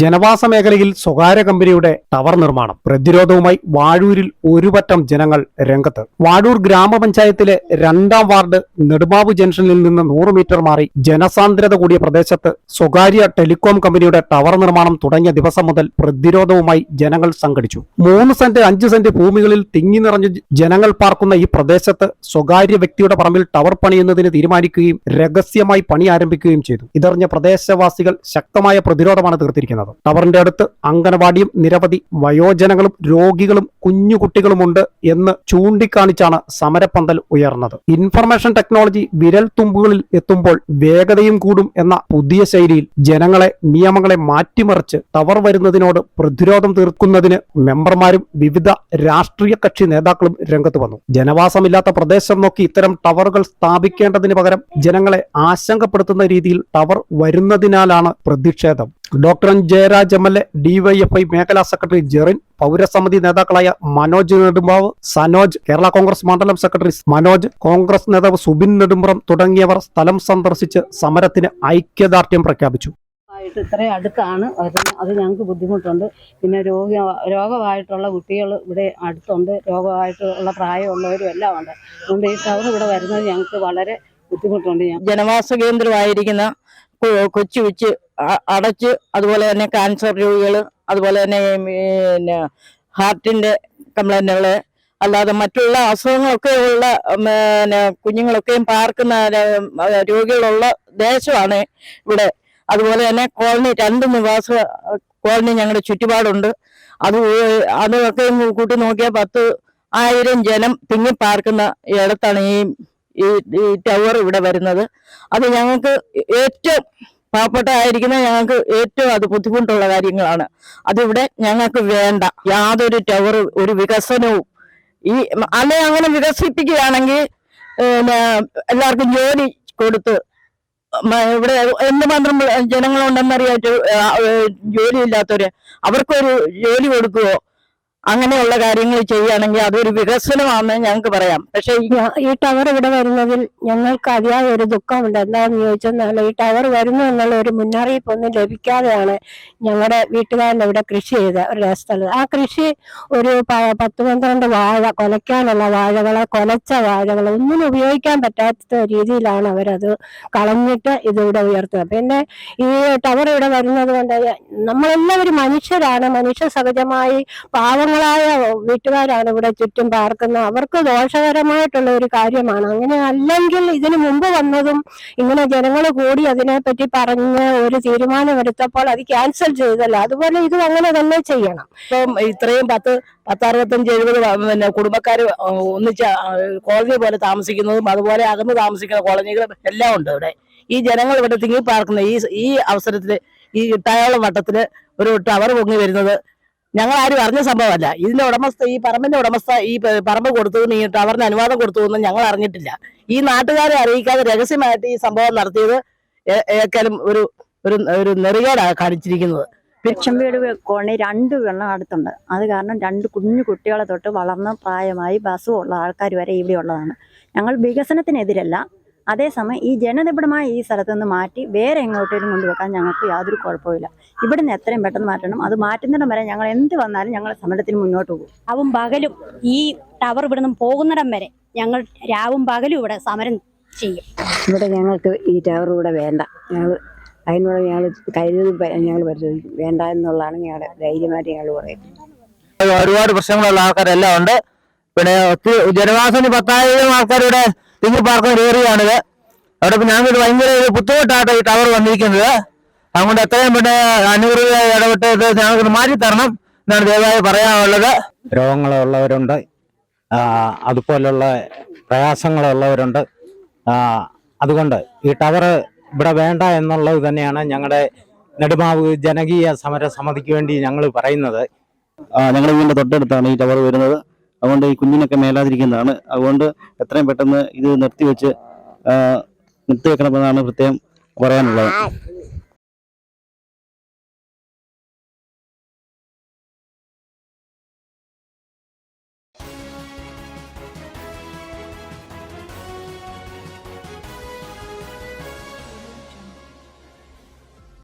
ജനവാസ മേഖലയിൽ സ്വകാര്യ കമ്പനിയുടെ ടവർ നിർമ്മാണം. പ്രതിരോധവുമായി വാഴൂരിൽ ഒരുപറ്റം ജനങ്ങൾ രംഗത്ത്. വാഴൂർ ഗ്രാമപഞ്ചായത്തിലെ രണ്ടാം വാർഡ് നെടുമാവ് ജംഗ്ഷനിൽ നിന്ന് നൂറ് മീറ്റർ മാറി ജനസാന്ദ്രത കൂടിയ പ്രദേശത്ത് സ്വകാര്യ ടെലികോം കമ്പനിയുടെ ടവർ നിർമ്മാണം തുടങ്ങിയ ദിവസം മുതൽ പ്രതിരോധവുമായി ജനങ്ങൾ സംഘടിച്ചു. മൂന്ന് സെന്റ് അഞ്ച് സെന്റ് ഭൂമികളിൽ തിങ്ങി നിറഞ്ഞ് ജനങ്ങൾ പാർക്കുന്ന ഈ പ്രദേശത്ത് സ്വകാര്യ വ്യക്തിയുടെ പറമ്പിൽ ടവർ പണിയുന്നതിന് തീരുമാനിക്കുകയും രഹസ്യമായി പണി ആരംഭിക്കുകയും ചെയ്തു. ഇതറിഞ്ഞ പ്രദേശവാസികൾ ശക്തമായ പ്രതിരോധമാണ് തീർത്തിരിക്കുന്നത്. ടവറിന്റെ അടുത്ത് അംഗനവാടിയും നിരവധി വയോജനങ്ങളും രോഗികളും കുഞ്ഞുകുട്ടികളുമുണ്ട് എന്ന് ചൂണ്ടിക്കാണിച്ചാണ് സമരപ്പന്തൽ ഉയർന്നത്. ഇൻഫർമേഷൻ ടെക്നോളജി വിരൽ തുമ്പുകളിൽ എത്തുമ്പോൾ വേഗതയും കൂടും എന്ന പുതിയ ശൈലിയിൽ ജനങ്ങളെ നിയമങ്ങളെ മാറ്റിമറിച്ച് ടവർ വരുന്നതിനോട് പ്രതിരോധം തീർക്കുന്നതിന് മെമ്പർമാരും വിവിധ രാഷ്ട്രീയ കക്ഷി നേതാക്കളും രംഗത്ത് വന്നു. ജനവാസമില്ലാത്ത പ്രദേശം നോക്കി ഇത്തരം ടവറുകൾ സ്ഥാപിക്കേണ്ടതിന് പകരം ജനങ്ങളെ ആശങ്കപ്പെടുത്തുന്ന രീതിയിൽ ടവർ വരുന്നതിനാലാണ് പ്രതിഷേധം. Doctor N. Jayaraj M. L. A DYFI മേഖലാ സെക്രട്ടറി ജെറിൻ പൗരസമിതി നേതാക്കളായ മനോജ് നെടുമ്പാവ് സനോജ് കേരള കോൺഗ്രസ് മണ്ഡലം സെക്രട്ടറി മനോജ് കോൺഗ്രസ് നേതാവ് സുബിൻ നെടുമ്പുറം തുടങ്ങിയവർ സ്ഥലം സന്ദർശിച്ച് സമരത്തിന് ഐക്യദാർഢ്യം പ്രഖ്യാപിച്ചു. ആയിട്ട് ഇത്രയും അടുത്താണ്. വരുന്നത് അത് ഞങ്ങൾക്ക് ബുദ്ധിമുട്ടുണ്ട്. പിന്നെ രോഗ രോഗമായിട്ടുള്ള കുട്ടികൾ ഇവിടെ അടുത്തുണ്ട്. രോഗമായിട്ടുള്ള പ്രായമുള്ളവരും എല്ലാം ഉണ്ട്. അതുകൊണ്ട് ഈ ടവർ ഇവിടെ വരുന്നത് ഞങ്ങൾക്ക് വളരെ ബുദ്ധിമുട്ടുണ്ട്. ഞാൻ ജനവാസ കേന്ദ്രമായിരിക്കുന്ന കൊച്ചു കൊച്ചു അടച്ച് അതുപോലെ തന്നെ ക്യാൻസർ രോഗികൾ അതുപോലെ തന്നെ പിന്നെ ഹാർട്ടിന്റെ കംപ്ലൈന്റുകൾ അല്ലാതെ മറ്റുള്ള അസുഖങ്ങളൊക്കെ ഉള്ള പിന്നെ കുഞ്ഞുങ്ങളൊക്കെയും പാർക്കുന്ന രോഗികളുള്ള ദേശമാണ് ഇവിടെ. അതുപോലെ തന്നെ കോളനി രണ്ട് നിവാസ കോളനി ഞങ്ങളുടെ ചുറ്റുപാടുണ്ട്. അത് അതൊക്കെ കൂട്ടി നോക്കിയാൽ പത്ത് ആയിരം ജനം തിങ്ങി പാർക്കുന്ന ഇടത്താണ് ഈ ഈ ടവർ ഇവിടെ വരുന്നത്. അത് ഞങ്ങൾക്ക് ഏറ്റവും പാവപ്പെട്ടതായിരിക്കുന്ന ഞങ്ങൾക്ക് ഏറ്റവും അത് ബുദ്ധിമുട്ടുള്ള കാര്യങ്ങളാണ്. അതിവിടെ ഞങ്ങൾക്ക് വേണ്ട യാതൊരു ടവർ ഒരു വികസനവും. ഈ അല്ലെ അങ്ങനെ വികസിപ്പിക്കുകയാണെങ്കിൽ എല്ലാവർക്കും ജോലി കൊടുത്ത് ഇവിടെ എന്ത് മാത്രം ജോലി ഇല്ലാത്തവര് അവർക്കൊരു ജോലി കൊടുക്കുകയോ അങ്ങനെയുള്ള കാര്യങ്ങൾ ചെയ്യുകയാണെങ്കിൽ അതൊരു വികസനമാണെന്ന് ഞങ്ങൾക്ക് പറയാം. പക്ഷേ ഈ ടവർ ഇവിടെ വരുന്നതിൽ ഞങ്ങൾക്ക് അതിയായ ഒരു ദുഃഖമുണ്ട്. എന്താണെന്ന് ചോദിച്ചെന്നാൽ ഈ ടവർ വരുന്നു എന്നുള്ള ഒരു മുന്നറിയിപ്പ് ഒന്നും ലഭിക്കാതെയാണ് ഞങ്ങളുടെ വീട്ടുകാരന്റെ ഇവിടെ കൃഷി ചെയ്ത ഒരു സ്ഥലത്ത് ആ കൃഷി ഒരു പത്ത് പന്ത്രണ്ട് വാഴ കൊലയ്ക്കാനുള്ള വാഴകളെ കൊലച്ച വാഴകൾ ഒന്നും ഉപയോഗിക്കാൻ പറ്റാത്ത രീതിയിലാണ് അവരത് കളഞ്ഞിട്ട് ഇതിവിടെ ഉയർത്തുക. പിന്നെ ഈ ടവർ ഇവിടെ വരുന്നത് കൊണ്ട് നമ്മളെല്ലാവരും മനുഷ്യരാണ്. മനുഷ്യ സഹജമായി പാവങ്ങളായ വീട്ടുകാരാണ് ഇവിടെ ചുറ്റും പാർക്കുന്നത്. അവർക്ക് ദോഷകരമായിട്ടുള്ള ഒരു കാര്യമാണ്. അങ്ങനെ അല്ലെങ്കിൽ ഇതിനു മുമ്പ് വന്നതും ഇങ്ങനെ ജനങ്ങൾ കൂടി അതിനെപ്പറ്റി പറഞ്ഞ് ഒരു തീരുമാനം തീരുമാനമെടുത്തപ്പോൾ അത് ക്യാൻസൽ ചെയ്തല്ലോ. അതുപോലെ ഇത് അങ്ങനെ തന്നെ ചെയ്യണം. ഇപ്പം ഇത്രയും പത്ത് പത്തറുപത്തഞ്ച് എഴുപത് പിന്നെ കുടുംബക്കാർ ഒന്നിച്ച് കോളനി പോലെ താമസിക്കുന്നതും അതുപോലെ അകന്ന് താമസിക്കുന്ന കോളനികളും എല്ലാം ഉണ്ട് ഇവിടെ. ഈ ജനങ്ങൾ ഇവിടെ തിങ്ങി പാർക്കുന്ന ഈ ഈ അവസരത്തിൽ ഈ ഇട്ടായോളം വട്ടത്തിൽ ഒരു ടവർ പൊങ്ങി വരുന്നത് ഞങ്ങൾ ആരും അറിഞ്ഞ സംഭവമല്ല. ഇതിന്റെ ഉടമസ്ഥ ഈ പറമ്പിന്റെ ഉടമസ്ഥ ഈ പറമ്പ് കൊടുത്തതെന്ന് ഈ ടവറിന് അനുവാദം കൊടുത്തതെന്ന് ഞങ്ങൾ അറിഞ്ഞിട്ടില്ല. ഈ നാട്ടുകാരെ അറിയിക്കാതെ രഹസ്യമായിട്ട് ഈ സംഭവം നടത്തിയത് ഏക്കാലും ഒരു ഒരു ഒരു നെറികേടാണ് കാണിച്ചിരിക്കുന്നത്. ലക്ഷം വീട് കോളനി രണ്ട് വെള്ളം അടുത്തുണ്ട്. അത് കാരണം രണ്ട് കുഞ്ഞു കുട്ടികളെ തൊട്ട് വളർന്ന പ്രായമായി ബസ്സുള്ള ആൾക്കാർ വരെ ഇവിടെ ഉള്ളതാണ് ഞങ്ങൾ വികസനത്തിനെതിരല്ല. അതേസമയം ഈ ജനനിബിഡമായ ഈ സ്ഥലത്ത് നിന്ന് മാറ്റി വേറെ എങ്ങോട്ടേലും കൊണ്ടുവെക്കാൻ ഞങ്ങൾക്ക് യാതൊരു കുഴപ്പമില്ല ഇവിടുന്ന് എത്രയും പെട്ടെന്ന് മാറ്റണം. അത് മാറ്റുന്നിടം വരെ ഞങ്ങൾ എന്ത് വന്നാലും ഞങ്ങൾ സമരത്തിന് മുന്നോട്ട് പോകും. അവും പകലും ഈ ടവർ ഇവിടുന്ന് പോകുന്നിടം വരെ ഞങ്ങൾ രാവും പകലും ഇവിടെ സമരം ചെയ്യും. ഇവിടെ ഞങ്ങൾക്ക് ഈ ടവർ ഇവിടെ വേണ്ട. ഞങ്ങൾ അതിനോട് ഞങ്ങൾ കരുതി ഞങ്ങൾ പരിശോധിക്കും വേണ്ട എന്നുള്ളതാണ് ഞങ്ങളുടെ ധൈര്യമായിട്ട് ഞങ്ങൾ പറയുന്നത്. ഒരുപാട് പ്രശ്നങ്ങളുള്ള ആൾക്കാരെല്ലാം ഉണ്ട്. പിന്നെ ഒത്തിരി ജനവാസത്തിന് പത്തായിരം ആൾക്കാരുടെ തിങ്ങി പാർക്കുന്ന ഒരു അവിടെ ഞാൻ ഞങ്ങൾക്ക് ഭയങ്കര ഒരു ബുദ്ധിമുട്ടായിട്ട് ഈ ടവർ വന്നിരിക്കുന്നത്. അതുകൊണ്ട് എത്രയും പിന്നെ രൂപ ഇടപെട്ട് ഇത് ഞങ്ങൾക്ക് മാറ്റി തരണം എന്നാണ് ദയവായി പറയാനുള്ളത്. രോഗങ്ങളുള്ളവരുണ്ട്. ആ, അതുപോലുള്ള പ്രയാസങ്ങളുള്ളവരുണ്ട്. ആ, അതുകൊണ്ട് ഈ ടവർ ഇവിടെ വേണ്ട എന്നുള്ളത് തന്നെയാണ് ഞങ്ങളുടെ നെടുമാവ് ജനകീയ സമര സമിതിക്ക് വേണ്ടി ഞങ്ങൾ പറയുന്നത്. ഞങ്ങളുടെ വീടിന്റെ തൊട്ടടുത്താണ് ഈ ടവർ വരുന്നത്. അതുകൊണ്ട് ഈ കുഞ്ഞിനൊക്കെ മേലാതിരിക്കുന്നതാണ്. അതുകൊണ്ട് എത്രയും പെട്ടെന്ന് ഇത് നിർത്തിവെച്ച് നിർത്തിവെക്കണമെന്നാണ് പ്രത്യേകം പറയാനുള്ളത്.